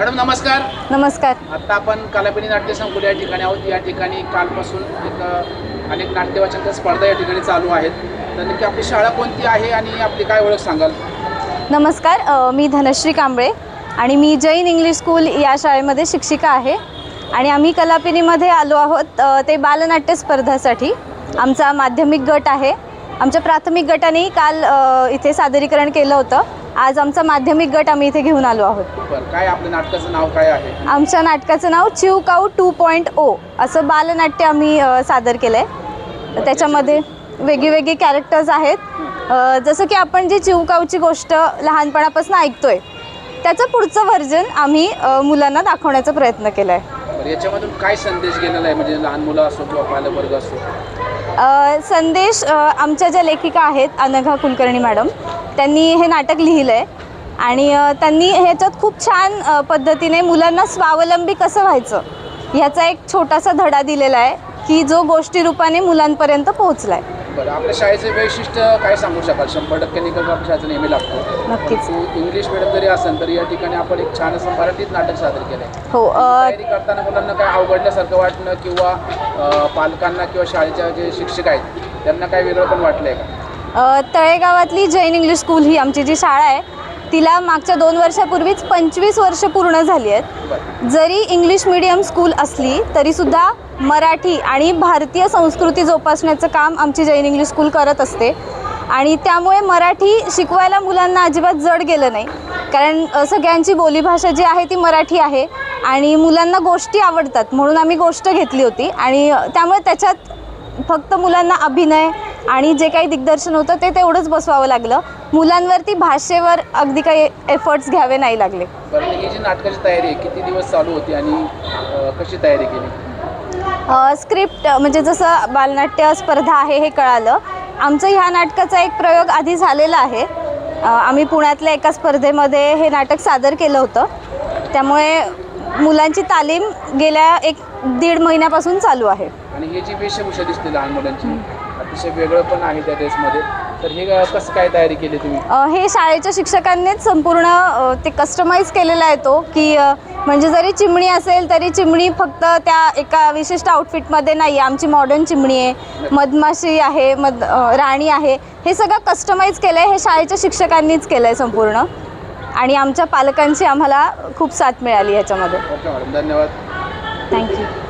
Madam नमस्कार. नमस्कार. आता आपण कलापिनी नाट्य संकुल या ठिकाणी आहोत. या ठिकाणी कालपासून एक अनेक नाट्यवाचन स्पर्धा या ठिकाणी चालू आहेत. तर नक्की आपली शाळा कोणती आहे आणि आपली काय ओळख सांगाल? नमस्कार अ, मी धनश्री कांबळे आणि मी जैन इंग्लिश स्कूल या शाळेमध्ये शिक्षिका आहे. आणि आम्ही कलापिनीमध्ये आलो आहोत अ, ते बालनाट्य स्पर्धासाठी. आमचा माध्यमिक गट आहे. आमच्या प्राथमिक गटाने काल अ, इथे सादरीकरण केलं होतं. आज आमचा माध्यमिक गट आम्ही इथे घेऊन आलो आहोत. बरं काय आपल्या नाटकाचं नाव काय आहे? आमच्या नाटकाचं नाव चिव काऊ टू पॉईंट ओ असं बालनाट्य आम्ही अ, सादर केलं आहे त्याच्यामध्ये वेगळी कॅरेक्टर्स आहेत. अ, जसं की आपण जी चिवकाऊची गोष्ट लहानपणापासून ऐकतोय त्याचं पुढचं व्हर्जन आम्ही अ, मुलांना दाखवण्याचा प्रयत्न केला आहे बरं याच्यामधून काय संदेश गेलेला आहे? म्हणजे लहान मुलं असो किंवा पालकवर्ग असो. अ, संदेश अ, आमच्या ज्या लेखिका आहेत अनघा कुलकर्णी मॅडम त्यांनी हे नाटक लिहिलं आहे आणि अ, त्यांनी ह्याच्यात खूप छान अ, पद्धतीने मुलांना स्वावलंबी कसं व्हायचं ह्याचा एक छोटासा धडा दिलेला आहे. की जो गोष्टी रूपाने मुलांपर्यंत पोहोचला आहे बरं आपल्या शाळेचं वैशिष्ट्य काय सांगू शकाल? शंभर टक्के निकष आपल्या शाळेचा नेहमी लागतो. नक्कीच. परंतु इंग्लिश मिडियम जरी असेल तरी या ठिकाणी आपण एक छान असं मराठीत नाटक सादर केलं आहे हो अ, तयारी करताना मुलांना काय अवघडल्यासारखं वाटणं किंवा अ, पालकांना किंवा शाळेच्या जे शिक्षक आहेत त्यांना काय वेगळं पण वाटलंय का? अ, तळेगावातली जैन इंग्लिश स्कूल ही आमची जी शाळा आहे तिला मागच्या दोन वर्षापूर्वीच पंचवीस वर्ष पूर्ण झाली आहेत. जरी इंग्लिश मीडियम स्कूल असली तरीसुद्धा मराठी आणि भारतीय संस्कृती जोपासण्याचं काम आमची जैन इंग्लिश स्कूल करत असते. आणि त्यामुळे मराठी शिकवायला मुलांना अजिबात जड गेलं नाही. कारण सगळ्यांची बोलीभाषा जी आहे ती मराठी आहे आणि मुलांना गोष्टी आवडतात. म्हणून आम्ही गोष्ट घेतली होती आणि त्यामुळे त्याच्यात फक्त मुलांना अभिनय आणि जे काही दिग्दर्शन होतं ते तेवढंच बसवावं लागलं. मुलांवरती भाषेवर अगदी काही एफर्ट्स घ्यावे नाही लागले. बरं ही जी नाटकाची तयारी आहे किती दिवस चालू होती आणि अ, कशी तयारी केली? स्क्रिप्ट म्हणजे जसं बालनाट्य स्पर्धा आहे हे कळालं. आमचं ह्या नाटकाचा एक प्रयोग आधी झालेला आहे. अ, आम्ही पुण्यातल्या एका स्पर्धेमध्ये हे नाटक सादर केलं होतं. त्यामुळे मुलांची तालीम गेल्या एक दीड महिन्यापासून चालू आहे. आणि ही जी वेशभूषा दिसते लहान मुलांची अतिशय वेगळं पण आहे त्या ड्रेसमध्ये तर हे कसं काय तयारी केली तुम्ही? अ, हे शाळेच्या शिक्षकांनीच संपूर्ण अ, ते कस्टमाइज केलेला आहे तो की अ, म्हणजे जरी चिमणी असेल तरी चिमणी फक्त त्या एका विशिष्ट आउटफिटमध्ये नाही आहे. आमची मॉडर्न चिमणी आहे मधमाशी आहे मध अ, राणी आहे. हे सगळं कस्टमाइज केलं आहे हे शाळेच्या शिक्षकांनीच केलं आहे संपूर्ण. आणि आमच्या पालकांची आम्हाला खूप साथ मिळाली ह्याच्यामध्ये ओके मॅडम धन्यवाद. थँक्यू